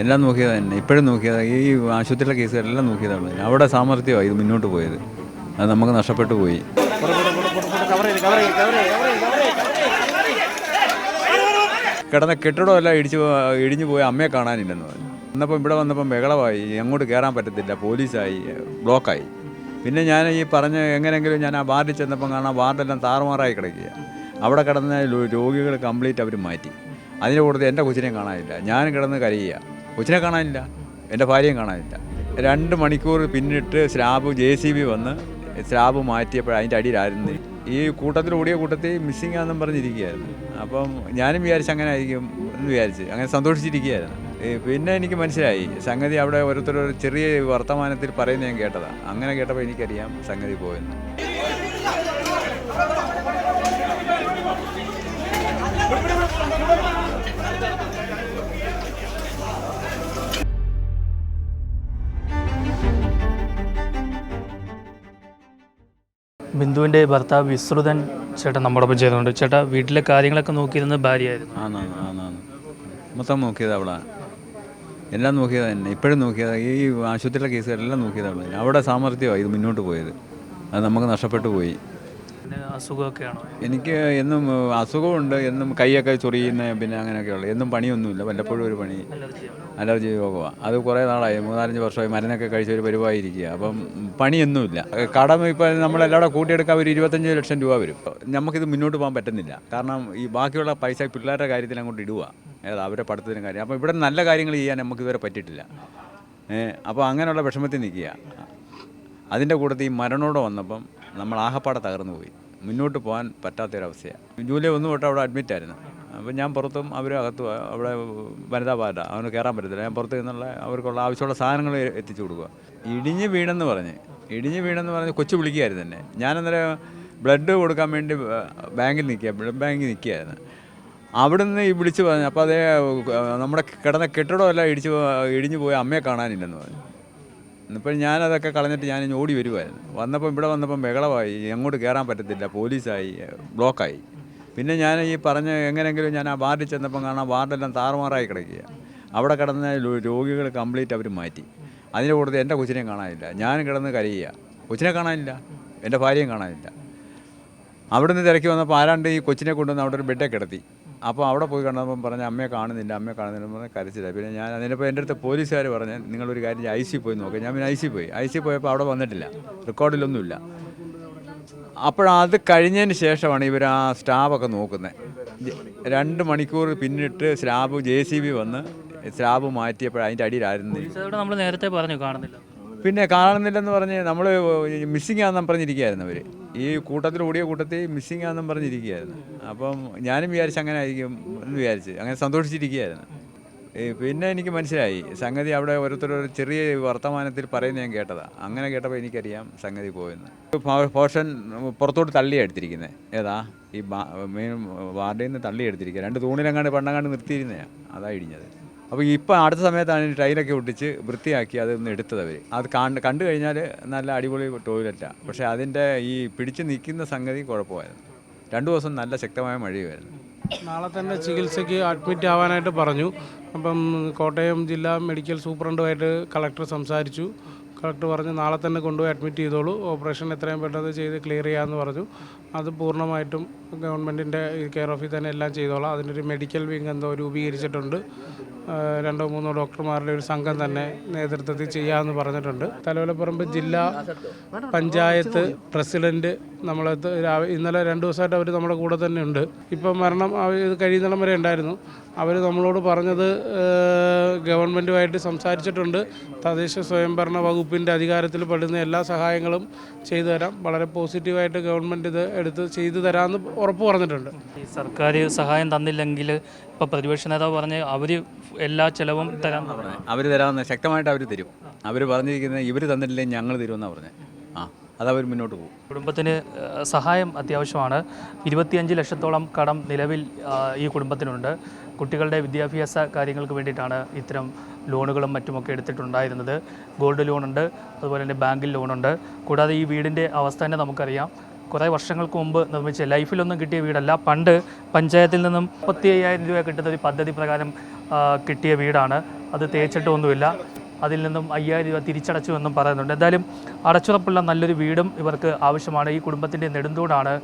എല്ലാം നോക്കിയത് തന്നെ ഇപ്പോഴും നോക്കിയത്. ഈ ആശുപത്രിയിലെ കേസുകളെല്ലാം നോക്കിയതാണ്. അവിടെ സാമർഥ്യമാണ് ഇത് മുന്നോട്ട് പോയത്. അത് നമുക്ക് നഷ്ടപ്പെട്ടു പോയി. കിടന്ന കെട്ടിടമെല്ലാം ഇടിച്ച് ഇടിഞ്ഞു പോയി അമ്മയെ കാണാനില്ലെന്ന് പറഞ്ഞു. വന്നപ്പം ഇവിടെ വന്നപ്പം ബഹളമായി. എങ്ങോട്ട് കയറാൻ പറ്റത്തില്ല. പോലീസായി ബ്ലോക്കായി. പിന്നെ ഞാൻ ഈ പറഞ്ഞ എങ്ങനെയെങ്കിലും ഞാൻ ആ വാർഡിൽ ചെന്നപ്പം കാണാൻ വാർഡെല്ലാം താറുമാറായി കിടക്കുക. അവിടെ കിടന്ന രോഗികൾ കംപ്ലീറ്റ് അവർ മാറ്റി. അതിന്റെ കൂടുതൽ എന്റെ കൊച്ചിനെ കാണാനില്ല. ഞാൻ കിടന്ന് കരയുക. കൊച്ചിനെ കാണാനില്ല. എന്റെ ഭാര്യയും കാണാനില്ല. രണ്ട് മണിക്കൂർ പിന്നിട്ട് സ്ലാബ് ജെ സി ബി വന്ന് സ്ലാബ് മാറ്റിയപ്പോൾ അതിന്റെ അടിയിലായിരുന്നു. ഈ കൂട്ടത്തിൽ ഓടിയ കൂട്ടത്തിൽ മിസ്സിങ് ആണെന്നും പറഞ്ഞിരിക്കുകയായിരുന്നു. അപ്പം ഞാനും വിചാരിച്ച് അങ്ങനെ ആയിരിക്കും എന്ന് വിചാരിച്ച് അങ്ങനെ സന്തോഷിച്ചിരിക്കുകയായിരുന്നു. പിന്നെ എനിക്ക് മനസ്സിലായി. സംഗതി അവിടെ ഓരോരുത്തരും ചെറിയ വർത്തമാനത്തിൽ പറയുന്നത് ഞാൻ കേട്ടതാണ് അങ്ങനെ കേട്ടപ്പോൾ എനിക്കറിയാം സംഗതി പോയെന്ന്. ബിന്ദുവിന്റെ ഭർത്താവ് വിശ്രുതൻ ചേട്ടൻ നമ്മോടൊപ്പം ചെയ്തുകൊണ്ട് ചേട്ടാ വീട്ടിലെ കാര്യങ്ങളൊക്കെ നോക്കിയിരുന്നത് ഭാര്യയായിരുന്നു. മൊത്തം നോക്കിയത് അവളാ. എല്ലാം നോക്കിയത് തന്നെ ഇപ്പോഴും നോക്കിയത്. ഈ ആശുപത്രിയിലെ കേസുകളെല്ലാം നോക്കിയത് അവിടെ അവിടെ സാമർഥ്യമാണ് ഇത് മുന്നോട്ട് പോയത്. അത് നമുക്ക് നഷ്ടപ്പെട്ടു പോയി. പിന്നെ അസുഖമൊക്കെയാണോ? എനിക്ക് എന്നും അസുഖമുണ്ട് എന്നും കൈയൊക്കെ ചൊറിയുന്ന പിന്നെ അങ്ങനെയൊക്കെയുള്ള. എന്നും പണിയൊന്നുമില്ല വല്ലപ്പോഴും ഒരു പണി. അലർജി രോഗമാണ് അത് കുറേ നാളായി മൂന്നാലഞ്ച് വർഷമായി മരുന്നൊക്കെ കഴിച്ച ഒരു പരിവായിരിക്കുക അപ്പം പണിയൊന്നുമില്ല. കടം ഇപ്പം നമ്മളെല്ലാം കൂട്ടിയെടുക്കാൻ ഒരു ഇരുപത്തഞ്ച് ലക്ഷം രൂപ വരും. നമുക്കിത് മുന്നോട്ട് പോകാൻ പറ്റുന്നില്ല. കാരണം ഈ ബാക്കിയുള്ള പൈസ പിള്ളേരുടെ കാര്യത്തിൽ അങ്ങോട്ട് ഇടുക ഏതാ അവരുടെ പഠിത്തത്തിനും കാര്യം. അപ്പോൾ ഇവിടെ നല്ല കാര്യങ്ങൾ ചെയ്യാൻ നമുക്ക് ഇതുവരെ പറ്റിയിട്ടില്ല. ഏഹ് അപ്പോൾ അങ്ങനെയുള്ള വിഷമത്തിൽ നിൽക്കുക അതിന്റെ കൂട്ടത്തിൽ ഈ മരണോടെ വന്നപ്പം നമ്മൾ ആകപ്പാടെ തകർന്നു പോയി. മുന്നോട്ട് പോകാൻ പറ്റാത്തൊരവസ്ഥയാണ് ജൂലൈ ഒന്ന് തൊട്ട് അവിടെ അഡ്മിറ്റ് ആയിരുന്നു. അപ്പം ഞാൻ പുറത്തും അവരും അകത്തും അവിടെ വനിതാ പാറ്റ അവന് കയറാൻ പറ്റത്തില്ല. ഞാൻ പുറത്ത് നിന്നുള്ള അവർക്കുള്ള ആവശ്യമുള്ള സാധനങ്ങൾ എത്തിച്ചു കൊടുക്കുക. ഇടിഞ്ഞ് വീണെന്ന് പറഞ്ഞ് ഇടിഞ്ഞ് വീണെന്ന് പറഞ്ഞ് കൊച്ചു വിളിക്കുകയായിരുന്നു തന്നെ ഞാനന്നേരം ബ്ലഡ് കൊടുക്കാൻ വേണ്ടി ബാങ്കിൽ നിൽക്കുക ബ്ലഡ് ബാങ്കിൽ നിൽക്കുകയായിരുന്നു. അവിടെ നിന്ന് ഈ വിളിച്ച് പറഞ്ഞു അപ്പോൾ അതേ നമ്മുടെ കിടന്ന കെട്ടിടമെല്ലാം ഇടിച്ച് ഇടിഞ്ഞു പോയി അമ്മയെ കാണാനില്ലെന്ന് പറഞ്ഞു. ഇന്നിപ്പോൾ ഞാനതൊക്കെ കളഞ്ഞിട്ട് ഞാൻ ഇനി ഓടി വരുമായിരുന്നു വന്നപ്പോൾ ഇവിടെ വന്നപ്പം ബഹളമായി എങ്ങോട്ട് കയറാൻ പറ്റത്തില്ല പോലീസായി ബ്ലോക്കായി. പിന്നെ ഞാൻ ഈ പറഞ്ഞ എങ്ങനെയെങ്കിലും ഞാൻ ആ വാർഡിൽ ചെന്നപ്പം കാണാൻ വാർഡെല്ലാം താറുമാറായി കിടക്കുക അവിടെ കിടന്ന രോഗികൾ കംപ്ലീറ്റ് അവർ മാറ്റി. അതിന്റെ കൂടുതൽ എന്റെ കൊച്ചിനെ കാണാനില്ല. ഞാൻ കിടന്ന് കരയുക. കൊച്ചിനെ കാണാനില്ല. എന്റെ ഭാര്യയും കാണാനില്ല. അവിടുന്ന് തിരക്കി വന്നപ്പോൾ ആരാണ്ട് ഈ കൊച്ചിനെ കൊണ്ടുവന്ന് അവിടെ ഒരു ബെഡേ കിടത്തി. അപ്പോൾ അവിടെ പോയി കണ്ടപ്പം പറഞ്ഞ അമ്മയെ കാണുന്നില്ല അമ്മയെ കാണുന്നില്ല എന്ന് പറഞ്ഞാൽ കരച്ചില്ല പിന്നെ ഞാൻ അതിനിപ്പോൾ എന്റെ അടുത്ത് പോലീസുകാർ പറഞ്ഞ് നിങ്ങളൊരു കാര്യം ഐ സി പോയി നോക്കുക ഞാൻ പിന്നെ ഐ സി പോയി. ഐ സി പോയപ്പോൾ അവിടെ വന്നിട്ടില്ല. റെക്കോർഡിലൊന്നുമില്ല. അപ്പോഴത് കഴിഞ്ഞതിന് ശേഷമാണ് ഇവർ ആ സ്റ്റാബൊക്കെ നോക്കുന്നത്. രണ്ട് മണിക്കൂർ പിന്നിട്ട് സ്ലാബ് ജെ സി ബി വന്ന് സ്ലാബ് മാറ്റിയപ്പോൾ അതിന്റെ അടിയിലായിരുന്നു നമ്മൾ നേരത്തെ പറഞ്ഞു കാണുന്നില്ല. പിന്നെ കാണുന്നില്ലെന്ന് പറഞ്ഞ് നമ്മൾ മിസ്സിംഗ് ആണെന്നും പറഞ്ഞിരിക്കുകയായിരുന്നു അവർ ഈ കൂട്ടത്തിൽ ഓടിയ കൂട്ടത്തിൽ മിസ്സിംഗ് ആണെന്നും പറഞ്ഞിരിക്കുകയായിരുന്നു. അപ്പം ഞാനും വിചാരിച്ച് അങ്ങനെ ആയിരിക്കും എന്ന് വിചാരിച്ച് അങ്ങനെ സന്തോഷിച്ചിരിക്കുകയായിരുന്നു. പിന്നെ എനിക്ക് മനസ്സിലായി സംഗതി അവിടെ ഓരോരുത്തർ ഒരു ചെറിയ വർത്തമാനത്തിൽ പറയുന്നത് ഞാൻ കേട്ടതാണ് അങ്ങനെ കേട്ടപ്പോൾ എനിക്കറിയാം സംഗതി പോയെന്ന്. പോർഷൻ പുറത്തോട്ട് തള്ളിയെടുത്തിരിക്കുന്നത് ഏതാ? ഈ മെയിൻ വാർഡിൽ നിന്ന് തള്ളിയെടുത്തിരിക്കുക രണ്ട് തൂണിലെങ്ങാണ്ട് പണ്ടങ്ങാണ്ട് നിർത്തിയിരുന്നതാണ് അതാ ഇടിഞ്ഞത്. അപ്പോൾ ഇപ്പം അടുത്ത സമയത്താണ് ടൈലൊക്കെ ഒട്ടിച്ച് വൃത്തിയാക്കി അതൊന്ന് എടുത്തത് അവർ അത് കണ്ട് കണ്ടു കഴിഞ്ഞാൽ നല്ല അടിപൊളി ടോയ്ലറ്റാണ് പക്ഷേ അതിന്റെ ഈ പിടിച്ച് നിൽക്കുന്ന സംഗതി കുഴപ്പമായിരുന്നു. രണ്ടു ദിവസം നല്ല ശക്തമായ മഴയുമായിരുന്നു. നാളെ തന്നെ ചികിത്സയ്ക്ക് അഡ്മിറ്റ് ആവാനായിട്ട് പറഞ്ഞു. അപ്പം കോട്ടയം ജില്ലാ മെഡിക്കൽ സൂപ്രണ്ടുമായിട്ട് കളക്ടർ സംസാരിച്ചു. കളക്ടർ പറഞ്ഞു നാളെ തന്നെ കൊണ്ടുപോയി അഡ്മിറ്റ് ചെയ്തോളൂ. ഓപ്പറേഷൻ എത്രയും പെട്ടെന്ന് ചെയ്ത് ക്ലിയർ ചെയ്യാമെന്ന് പറഞ്ഞു. അത് പൂർണമായിട്ടും ഗവൺമെന്റിന്റെ കെയർ ഓഫിൽ തന്നെ എല്ലാം ചെയ്തോളാം. അതിനൊരു മെഡിക്കൽ വിങ് എന്തോ രൂപീകരിച്ചിട്ടുണ്ട്. രണ്ടോ മൂന്നോ ഡോക്ടർമാരുടെ ഒരു സംഘം തന്നെ നേതൃത്വത്തിൽ ചെയ്യാമെന്ന് പറഞ്ഞിട്ടുണ്ട്. തലവലപ്പറമ്പ് ജില്ലാ പഞ്ചായത്ത് പ്രസിഡന്റ് രാവി- ഇന്നലെ രണ്ട് ദിവസമായിട്ട് അവർ നമ്മുടെ കൂടെ തന്നെ ഉണ്ട്. ഇപ്പം മരണം ഇത് കഴിയുന്നിടം വരെ ഉണ്ടായിരുന്നു. അവർ നമ്മളോട് പറഞ്ഞത് ഗവൺമെന്റുമായിട്ട് സംസാരിച്ചിട്ടുണ്ട്. തദ്ദേശ സ്വയംഭരണ വകുപ്പിന്റെ അധികാരത്തിൽ പെടുന്ന എല്ലാ സഹായങ്ങളും ചെയ്തു തരാം. വളരെ പോസിറ്റീവായിട്ട് ഗവൺമെന്റ് ഇത് എടുത്ത് ചെയ്തു തരാമെന്ന് ഉറപ്പ് പറഞ്ഞിട്ടുണ്ട്. ഈ സർക്കാർ സഹായം തന്നില്ലെങ്കിൽ ഇപ്പോൾ പ്രതിപക്ഷ നേതാവ് പറഞ്ഞ് അവർ എല്ലാ ചിലവും തരാൻ അവർ തരാമെന്ന് ശക്തമായിട്ട് അവർ തരും. അവർ പറഞ്ഞിരിക്കുന്നത് ഇവർ തന്നിട്ടില്ലെങ്കിൽ ഞങ്ങൾ തരുമെന്നാണ് പറഞ്ഞത് ആ. അതവർ മുന്നോട്ട് പോകും. കുടുംബത്തിന് സഹായം അത്യാവശ്യമാണ്. ഇരുപത്തിയഞ്ച് ലക്ഷത്തോളം കടം നിലവിൽ ഈ കുടുംബത്തിനുണ്ട്. കുട്ടികളുടെ വിദ്യാഭ്യാസ കാര്യങ്ങൾക്ക് വേണ്ടിയിട്ടാണ് ഇത്തരം ലോണുകളും മറ്റുമൊക്കെ എടുത്തിട്ടുണ്ടായിരുന്നത്. ഗോൾഡ് ലോണുണ്ട് അതുപോലെ തന്നെ ബാങ്കിൽ ലോണുണ്ട്. കൂടാതെ ഈ വീടിന്റെ അവസ്ഥ തന്നെ നമുക്കറിയാം. കുറേ വർഷങ്ങൾക്ക് മുമ്പ് നിർമ്മിച്ച ലൈഫിലൊന്നും കിട്ടിയ വീടല്ല. പണ്ട് പഞ്ചായത്തിൽ നിന്നും മുപ്പത്തി അയ്യായിരം രൂപ കിട്ടുന്ന ഒരു പദ്ധതി പ്രകാരം കിട്ടിയ വീടാണ്. അത് തേച്ചിട്ടൊന്നുമില്ല. അതിൽ നിന്നും അയ്യായിരം രൂപ തിരിച്ചടച്ചു എന്നും പറയുന്നുണ്ട്. എന്തായാലും അടച്ചുറപ്പുള്ള നല്ലൊരു വീടും ഇവർക്ക് ആവശ്യമാണ്. ഈ കുടുംബത്തിന്റെ നെടുന്തൂടാണ്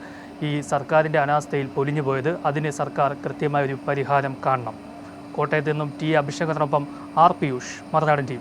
ഈ സർക്കാരിന്റെ അനാസ്ഥയിൽ പൊലിഞ്ഞു പോയത്. അതിന് സർക്കാർ കൃത്യമായ ഒരു പരിഹാരം കാണണം. കോട്ടയത്ത് നിന്നും ടി അഭിഷേകത്തിനൊപ്പം ആർ പിയൂഷ് മറുനാടൻ ടി